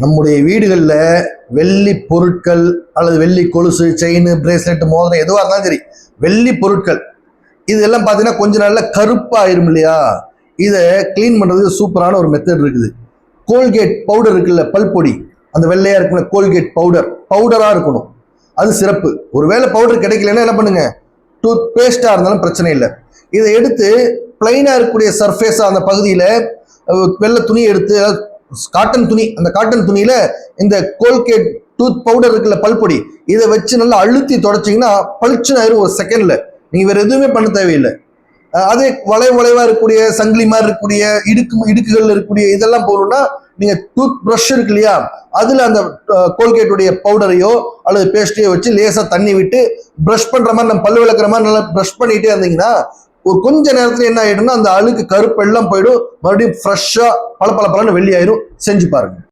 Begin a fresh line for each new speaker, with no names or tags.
நம்முடைய வீடுகளில் வெள்ளி பொருட்கள் அல்லது வெள்ளி கொலுசு செயின் பிரேஸ்லெட் மோதிரம் எதுவாக இருந்தாலும் சரி வெள்ளி பொருட்கள். இதெல்லாம் பார்த்தீங்கன்னா கொஞ்ச நாளில் கருப்பாயிரும் இல்லையா? இதை க்ளீன் பண்ணுறதுக்கு சூப்பரான ஒரு மெத்தட் இருக்குது. கோல்கேட் பவுடர் இருக்குல்ல பல்பொடி அந்த வெள்ளையாக இருக்குல்ல கோல்கேட் பவுடர் பவுடராக இருக்கணும். அது சிறப்பு. ஒருவேளை பவுடர் கிடைக்கலன்னா என்ன பண்ணுங்க? டூத் பேஸ்டாக இருந்தாலும் பிரச்சனை இல்லை. இதை எடுத்து பிளைனாக இருக்கக்கூடிய சர்ஃபேஸாக அந்த பகுதியில் வெள்ளை துணி எடுத்து காட்டன் துணி அந்த காட்டன் துணியில இந்த கோல்கேட் டூத் பவுடர் இருக்குல்ல பல்பொடி இதை வச்சு நல்லா அழுத்தி தொடச்சிங்கன்னா பளிச்சுன்னு ஆயிரும் ஒரு செகண்ட்ல நீங்க வேற எதுவுமே பண்ண தேவையில்லை. அதே வளை வளைவா இருக்கக்கூடிய சங்கிலி மாதிரி இருக்கக்கூடிய இடுக்கு இடுக்குகள் இருக்கக்கூடிய இதெல்லாம் போகணும்னா நீங்க டூத் ப்ரஷ் இருக்கு இல்லையா அதுல அந்த கோல்கேட்டுடைய பவுடரையோ அல்லது பேஸ்டையோ வச்சு லேசா தண்ணி விட்டு ப்ரஷ் பண்ற மாதிரி நம்ம பல்லு விளக்குற மாதிரி நல்லா ப்ரஷ் பண்ணிட்டே இருந்தீங்கன்னா ஒரு கொஞ்ச நேரத்துல என்ன ஆயிடும்னா அந்த அழுக்கு கருப்பெல்லாம் போயிடும். மறுபடியும் ஃப்ரெஷ்ஷா பல பல பலன்னு வெள்ளி ஆயிரும். செஞ்சு பாருங்க.